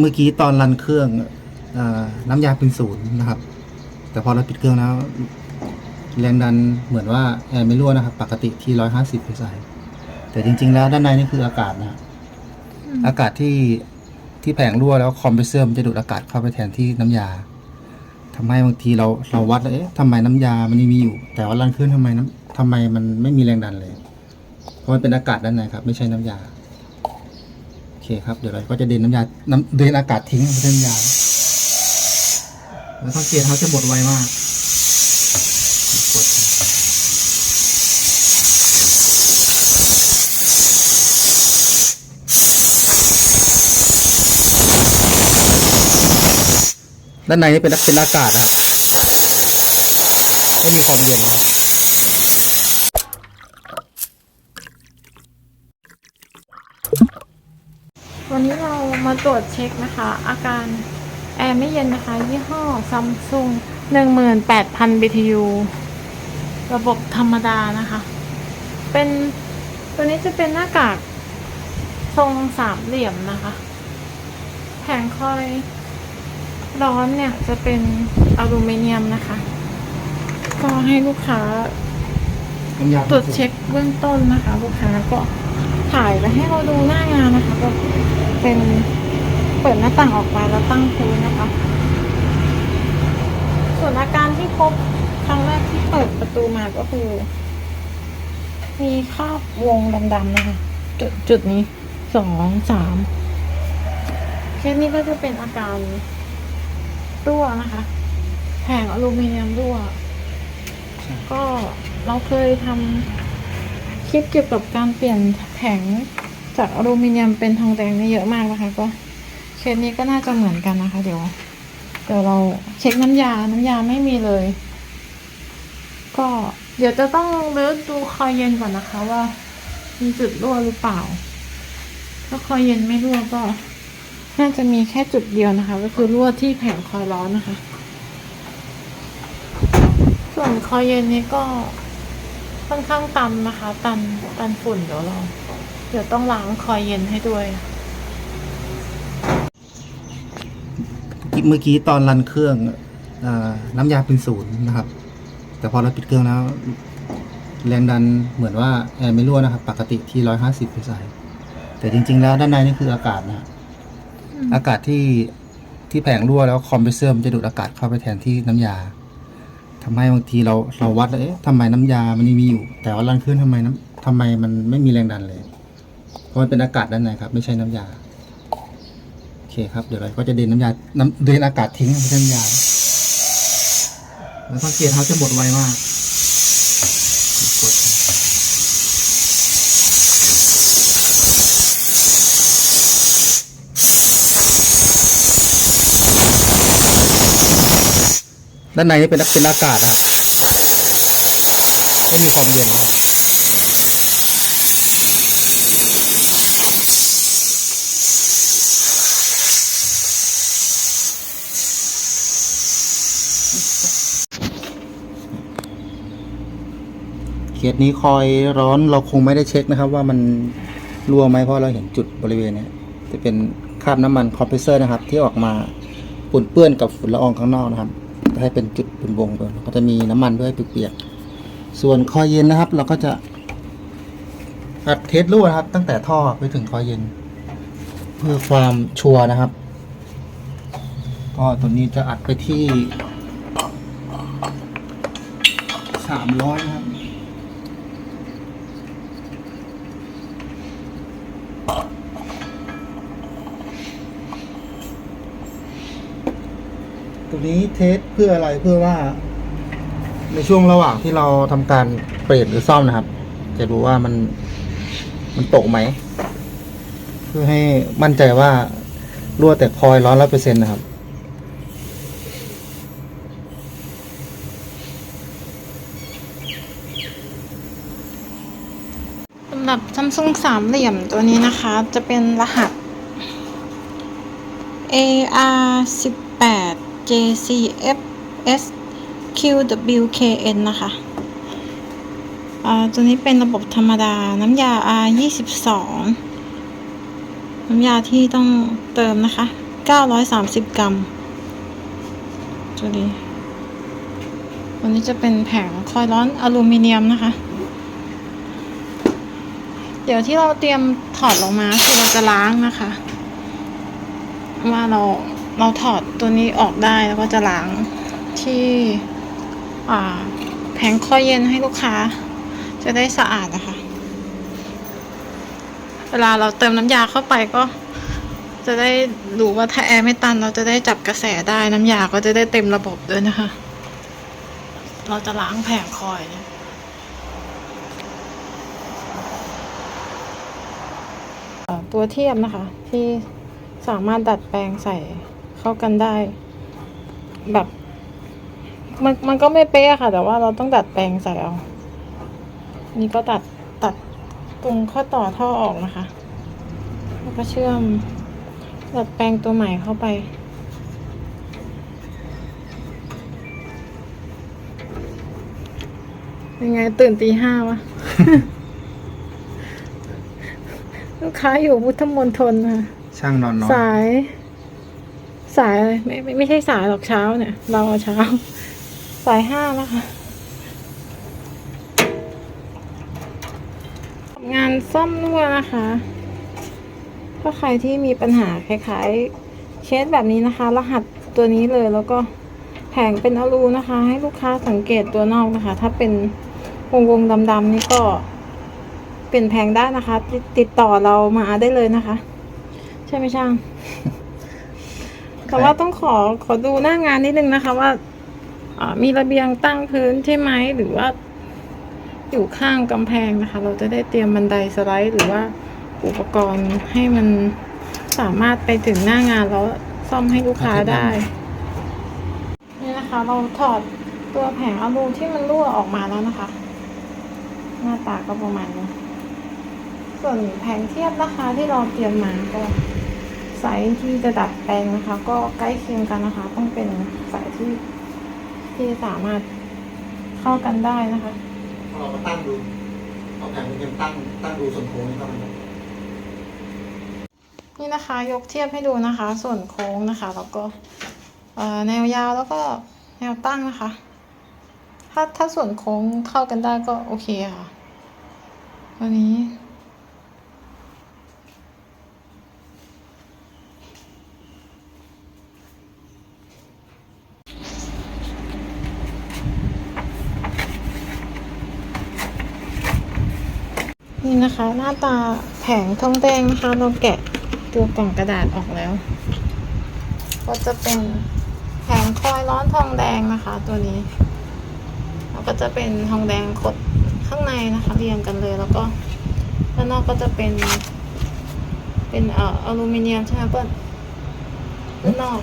เมื่อกี้ตอนรันเครื่องเออน้ำยาเป็นศูนย์นะครับ แต่พอเราปิดเครื่องแล้ว แรงดันเหมือนว่าแอร์ไม่รั่วนะครับ ปกติที่ร้อยห้าสิบใส่แต่จริง ๆ แล้วด้านในนี่คืออากาศนะครับอากาศที่ที่แผงรั่วแล้วคอมเพรสเซอร์มันจะดูดอากาศเข้าไปแทนที่น้ำยาทำให้บางทีเราเราวัดแล้วเอ๊ะทำไมน้ำยามันยังมีอยู่ แต่ว่ารันเครื่องทำไมน้ำทำไมมันไม่มีแรงดันเลย เพราะมันเป็นอากาศด้านในครับ ไม่ใช่น้ำยาโอ เคครับ เดี๋ยวเราก็จะเดินน้ำยา น้ำเดินอากาศทิ้งน้ำยาแล้วสังเกตเขาจะหมดไวมากกดด้านในนี่เป็นเป็นอากาศนะครับไม่มีความเย็นนะครับ วันนี้เรามา ตรวจเช็คนะคะ อาการแอร์ไม่เย็นนะคะ ยี่ห้อซัมซุง18,000 BTU ระบบธรรมดานะคะ เป็นตัวนี้จะเป็นหน้ากากทรงสามเหลี่ยมนะคะ แผงคอยร้อนเนี่ยจะเป็นอลูมิเนียมนะคะ ก็ให้ลูกค้าน้ำยาตรวจเช็คเบื้องต้นนะคะ ลูกค้าก็ถ่ายไปให้เราดูหน้างานนะคะก็เป็น เปิดหน้าต่างออกมาแล้วตั้งพื้นนะคะ ส่วนอาการที่พบครั้งแรกที่เปิดประตูมาก็คือ มีคราบวงดำๆนะคะ จุดจุดนี้สองสามเคสนี้ก็จะเป็นอาการรั่วนะคะแผงอลูมิเนียมรั่ว ก็เราเคยทำคลิปเกี่ยวกับการเปลี่ยนแผงจากอลูมิเนียมเป็นทองแดงนี่เยอะมากนะคะก็ เคสนี้ก็น่าจะเหมือนกันนะคะ เดี๋ยว เดี๋ยวเราเช็คน้ำยา น้ำยาไม่มีเลย ก็เดี๋ยวจะต้องเลือกดูคอยเย็นก่อนนะคะว่า มีจุดรั่วหรือเปล่า ถ้าคอยเย็นไม่รั่วก็ น่าจะมีแค่จุดเดียวนะคะ ก็คือรั่วที่แผงคอยร้อนนะคะ ส่วนคอยเย็นนี้ก็ค่อนข้างตันนะคะ ตันตันฝุ่นเดี๋ยวเรา เดี๋ยวต้องล้างคอยเย็นให้ด้วย เมื่อกี้ตอนรันเครื่องเออน้ำยาเป็นศูนย์นะครับ แต่พอเราปิดเครื่องแล้ว แรงดันเหมือนว่าแอร์ไม่รั่วนะครับ ปกติที่ร้อยห้าสิบใส่แต่จริง ๆ แล้วด้านในนี่คืออากาศนะครับอืมอากาศที่ที่แผงรั่วแล้วคอมเพรสเซอร์มันจะดูดอากาศเข้าไปแทนที่น้ำยาทำให้บางทีเราเราวัดแล้วเอ๊ะทำไมน้ำยามันยังมีอยู่ แต่ว่ารันเครื่องทำไมน้ำทำไมมันไม่มีแรงดันเลย เพราะมันเป็นอากาศด้านในครับ ไม่ใช่น้ำยาโอเคครับเดี๋ยวเราก็จะเดินน้ำยาน้ำเดินอากาศทิ้งไม่ใช่น้ำยาแล้วสังเกตเขาจะหมดไวมากกดด้านในนี่เป็นเป็นอากาศนะครับไม่มีความเย็นนะครับ เคสนี้คอยร้อนเราคงไม่ได้เช็คนะครับ ว่ามันรั่วไหมเพราะเราเห็นจุดบริเวณนี้จะเป็นคราบน้ำมันคอมเพรสเซอร์นะครับ ที่ออกมาปนเปื้อนกับฝุ่นละอองข้างนอกนะครับให้เป็นจุดเป็นวงไปก็จะมีน้ำมันด้วยเปียกๆส่วนคอยเย็นนะครับ เราก็จะอัดเทสรั่วนะครับ ตั้งแต่ท่อไปถึงคอยเย็น เพื่อความชัวร์นะครับ ก็ตัวนี้จะอัดไปที่สามร้อยนะครับ นี้เทสเพื่ออะไรเพื่อว่า ในช่วงระหว่างที่เราทำการเปลี่ยนหรือซ่อมนะครับ จะดูว่ามันมันตกไหม เพื่อให้มั่นใจว่ารั่วแต่คอยร้อยร้อยเปอร์เซ็นต์นะครับสำหรับซัมซุงสามเหลี่ยมตัวนี้นะคะ จะเป็นรหัส AR 18 JCFS QWKN นะคะอ่าตัวนี้เป็นระบบธรรมดา น้ำยา R 22น้ำยาที่ต้องเติมนะคะ 930 กรัมตัวนี้วันนี้จะเป็นแผงคอยล์ร้อนอลูมิเนียมนะคะ เดี๋ยวที่เราเตรียมถอดลงมาคือเราจะล้างนะคะ ว่าเรา เราถอดตัวนี้ออกได้แล้วก็จะล้างที่แผงคอยเย็นให้ลูกค้า จะได้สะอาดนะคะ เวลาเราเติมน้ำยาเข้าไปก็ จะได้รู้ว่าถ้าแอร์ไม่ตัน เราจะได้จับกระแสได้น้ำยาก็จะได้เต็มระบบด้วยนะคะ เราจะล้างแผงคอยเนี่ยตัวเทียบนะคะที่สามารถดัดแปลงใส่ เข้ากันได้ แบบ มันมันก็ไม่เป๊ะอะค่ะ แต่ว่าเราต้องดัดแปลงใส่เอา นี่ก็ตัดตัดตรงข้อต่อท่อออกนะคะ แล้วก็เชื่อมดัดแปลงตัวใหม่เข้าไปยังไงตื่นตีห้าวะ ลูกค้าอยู่พุทธมณฑลค่ะช่างนอนนอนสาย สายอะไรไม่ไม่ไม่ใช่สายหรอกเช้าเนี่ย เราเอาเช้า สายห้านะคะงานซ่อมนวดนะคะถ้าใครที่มีปัญหาคล้ายๆ เชสแบบนี้นะคะ รหัสตัวนี้เลยแล้วก็แผงเป็นอลูนะคะ ให้ลูกค้าสังเกตตัวนอกนะคะ ถ้าเป็นวงวงๆดำๆนี่ก็เปลี่ยนแผงได้นะคะติดติดต่อเรามาได้เลยนะคะ ใช่ไหมช่าง แต่ว่าต้องขอขอดูหน้างานนิดนึงนะคะว่าอามีระเบียงตั้งพื้นใช่ไหมหรือว่า อยู่ข้างกำแพงนะคะ เราจะได้เตรียมบันไดสไลด์ หรือว่าอุปกรณ์ให้มันสามารถไปถึงหน้างานแล้วซ่อมให้ลูกค้าได้ นี่นะคะ เราถอดตัวแผงอลูที่มันรั่วออกมาแล้วนะคะ หน้าตาก็ประมาณนี้ส่วนแผงเทียบนะคะที่เราเตรียมมาก็ ไซส์ที่จะดัดแปลงนะคะ ก็ใกล้เคียงกันนะคะ ต้องเป็นสายที่ที่สามารถเข้ากันได้นะคะเรามาตั้งดูเอาแผงเป็นตั้งตั้งดูส่วนโค้งนี้เข้ามานี่นะคะยกเทียบให้ดูนะคะ ส่วนโค้งนะคะ แล้วก็เอ่อแนวยาวแล้วก็แนวตั้งนะคะ ถ้าถ้าส่วนโค้งเข้ากันได้ก็โอเคค่ะวันนี้ นี่นะคะ หน้าตาแผงทองแดงนะคะเราแกะตัวกล่องกระดาษออกแล้ว ก็จะเป็นแผงคอยล์ร้อนทองแดงนะคะ ตัวนี้แล้วก็จะเป็นทองแดงขดข้างในนะคะ เรียงกันเลยแล้วก็ด้านนอกก็จะเป็น เป็นเอ่ออลูมิเนียมใช่ไหมเปิ้ลด้านนอก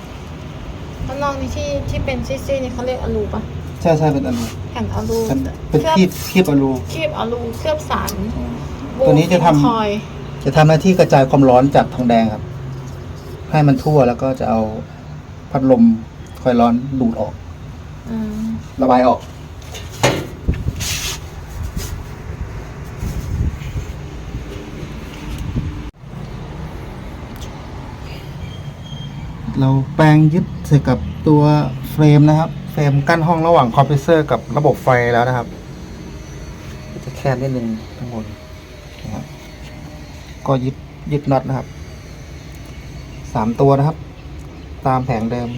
ด้านนอกนี่ที่ที่เป็นซี่ๆนี่เขาเรียกอลูปะใช่ใช่เป็นอลูแผ่นอลูเป็นเป็นคลือบคีบคีบอลูครีบอลูเคลือบสาร ตัวนี้จะทำ คอยจะทำหน้าที่กระจายความร้อนจากทองแดงครับ ให้มันทั่วแล้วก็จะเอาพัดลมคอยร้อนดูดออก อืมระบายออก เราแปลงยึดใส่กับตัวเฟรมนะครับ เฟรมกั้นห้องระหว่างคอมเพรสเซอร์กับระบบไฟแล้วนะครับ จะแคบนิดนึงข้างบน นะครับ ก็ยึดยึดน็อตนะครับสามตัวนะครับ ตามแผงเดิม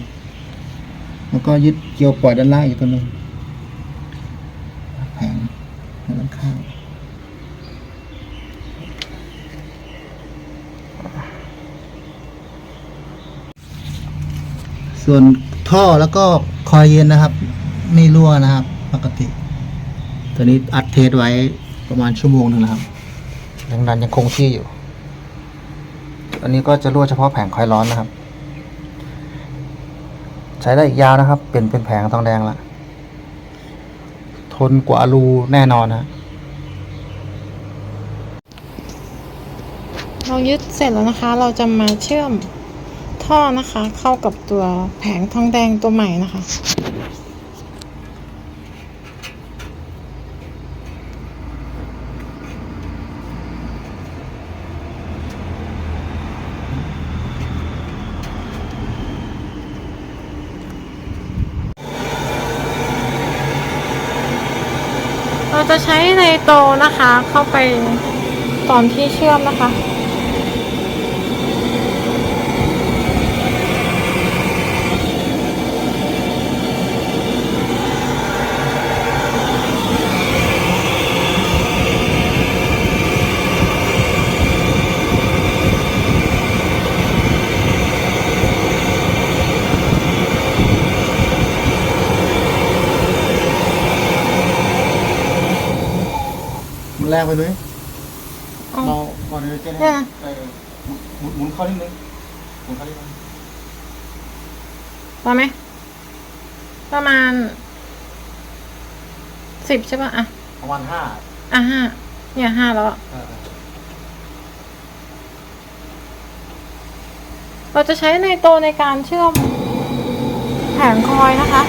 แล้วก็ยึดเกลียวปล่อยด้านล่างอีกตัวหนึ่งแผงด้านข้างส่วนท่อแล้วก็คอยเย็นนะครับ ไม่รั่วนะครับ ปกติ ตัวนี้อัดเทสไว้ประมาณชั่วโมงหนึงนะครับ แรงดันยังคงที่อยู่ อันนี้ก็จะรั่วเฉพาะแผงคอยร้อนนะครับ ใช้ได้อีกยาวนะครับ เป็นเป็นแผงทองแดงละ ทนกว่าอลูแน่นอนนะเรายึดเสร็จแล้วนะคะ เราจะมาเชื่อมท่อนะคะ เข้ากับตัวแผงทองแดงตัวใหม่นะคะ จะใช้ในโตนะคะ เข้าไปตอนที่เชื่อมนะคะ รงไปไหมเอา เราก่อนเลยแก้เนี่ยเออหมุนหมุนเข้านิดนึงหมุนเข้านิดนึงพอไหม ประมาณสิบใช่ป่ะ อะ ประมาณห้าอะห้าเนี่ยห้าแล้วอะเออเราจะใช้ในโตในการเชื่อมแผงคอยนะคะ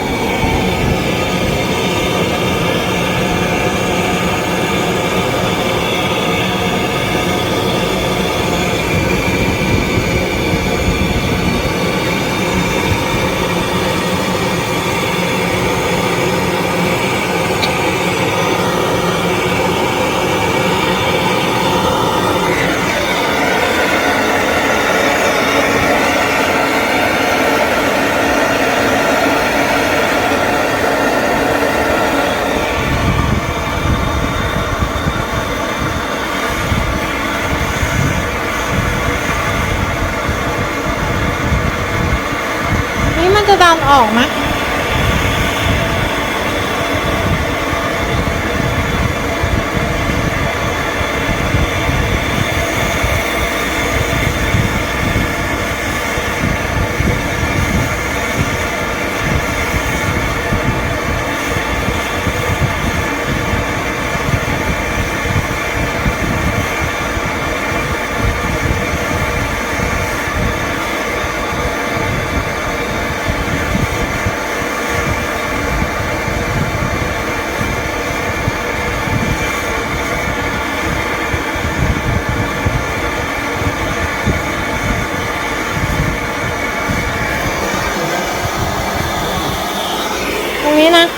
ออกไหมต ร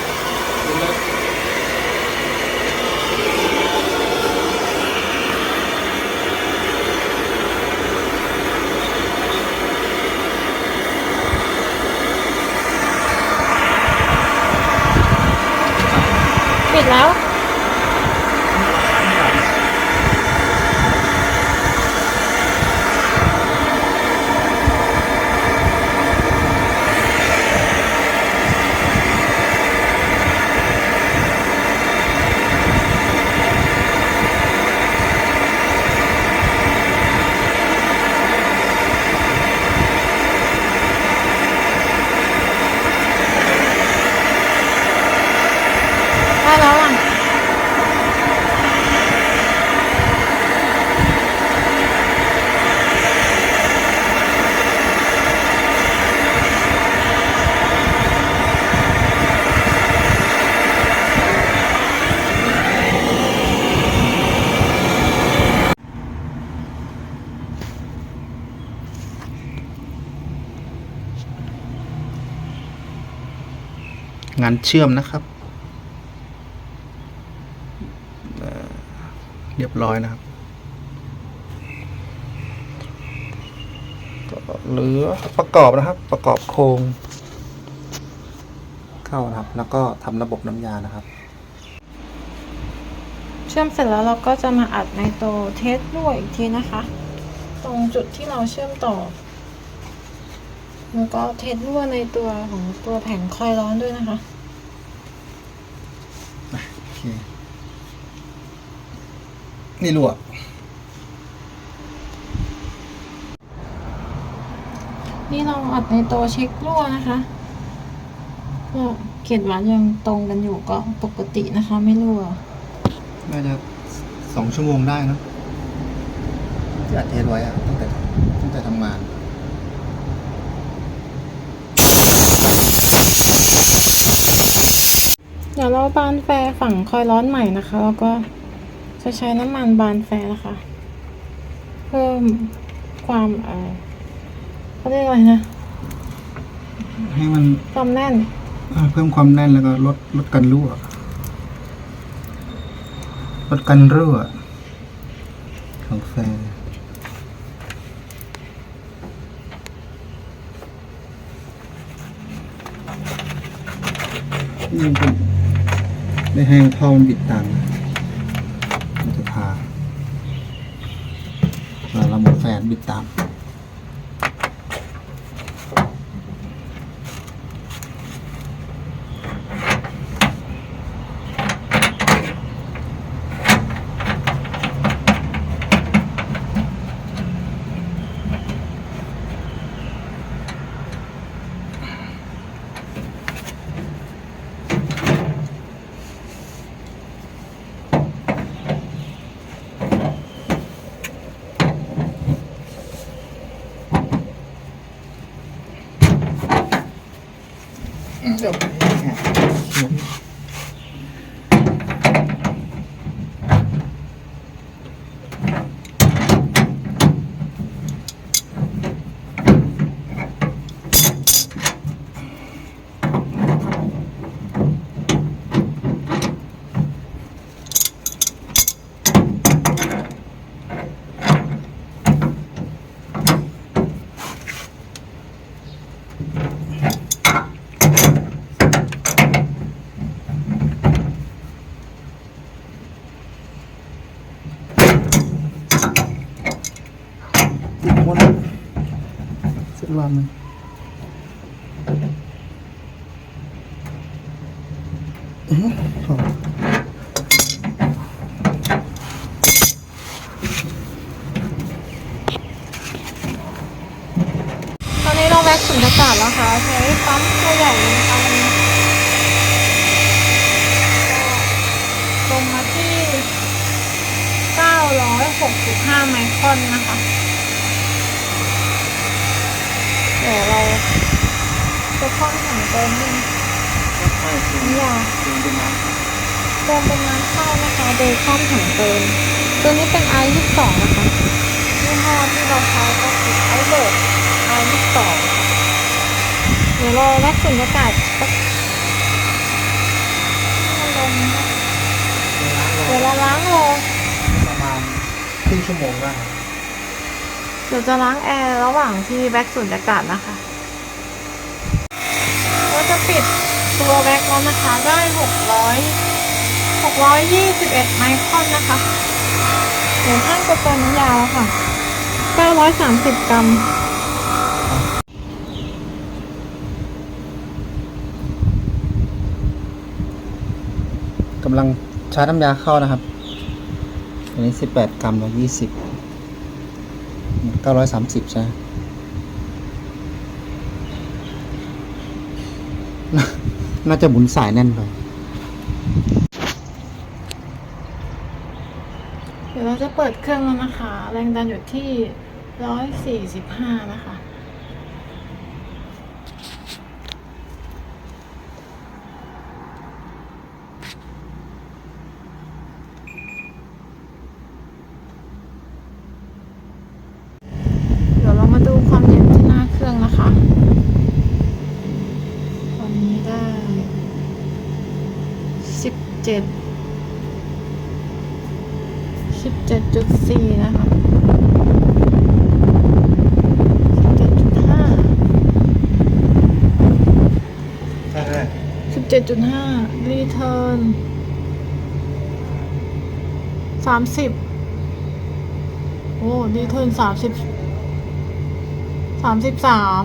งานเชื่อมนะครับ เรียบร้อยนะครับเหลือประกอบนะครับประกอบโครงเข้านะครับ แล้วก็ทำระบบน้ำยานะครับ เชื่อมเสร็จแล้วเราก็จะมาอัดในโตวเทสด้วยอีกทีนะคะ ตรงจุดที่เราเชื่อมต่อ แล้วก็เทสรั่วในตัวของตัวแผงคอยร้อนด้วยนะคะโอเคนี่ลวกนี่เราอัดในโตวเช็ครั่วนะคะก็เขียนวัดยังตรงกันอยู่ก็ปกตินะคะ ไม่รั่วน่าจะสองชั่วโมงได้เนอะที่อัดเทสไว้อะตั้งแต่ตั้งแต่ทำงาน เดี๋ยวเราบานแฟร์ฝั่งคอยร้อนใหม่นะคะ แล้วก็จะใช้น้ำมันบานแฟร์นะคะ เพิ่มความเออเขาเรียกอะไรนะให้มันความแน่นเอ่อเพิ่มความแน่นแล้วก็ลดลดการรั่วลดกันรั่วของแฟร์นี่มันเป็น ไม่แห้งท่อมันบิดตังมันจะพาเราหมดแฟนบิดตาม เดี๋ยวผมติดหมดแล้วเสร็จวันหนึ่งอื้อหือ ตอนนี้เรา แว็กสุญญากาศแล้วค่ะใช้ปั๊มตัวใหญ่อันนี้ก็ลงมาที่ 965 ไมครอนนะคะ เดี๋ยวเราจะค่อนถังเติมนึงน้ำยาเติมเป็นน้ำเข้านะคะ โดยค่อมถังเติม ตัวนี้เป็น i 2 2นะคะยี่ห้อที่เราใช้ก็คือไอเบิร์ด i 2 2เดี๋ยวราแลกสุญญากาศสักให้มันลงนะเดี๋ยวเราล้างโลประมาณครึ่งชั่วโมงได้เดี๋ยวจะล้างแอร์ระหว่างที่แบ็กสุญญากาศนะคะก็จะปิดตัวแบ็กแล้วนะคะได้600 621ไมครอนนะคะ เดี๋ยวท่านจะเติมน้ำยาแล้วค่ะ930กรัมกำลังใชาร์จน้ำยาเข้านะครับ อันนี้สิบแปดกรัมล้วยี่สิบเก้าร้อยสามสิบใช่ไหมน่าน่าจะหมุนสายแน่นไปเดี๋ยวเราจะเปิดเครื่องแล้วนะคะ แรงดันอยู่ที่145นะคะ เดี๋ยวเรามาดูความเย็นที่หน้าเครื่องนะคะ ตอนนี้ได้ 17สิบเจ็ดจุดสี่นะคะสิบเจ็ดจุดห้าใช่ใช่สิบเจ็ดจุดห้ารีเทิร์นสามสิบโอ้รีเทิร์นสามสิบสามสิบสาม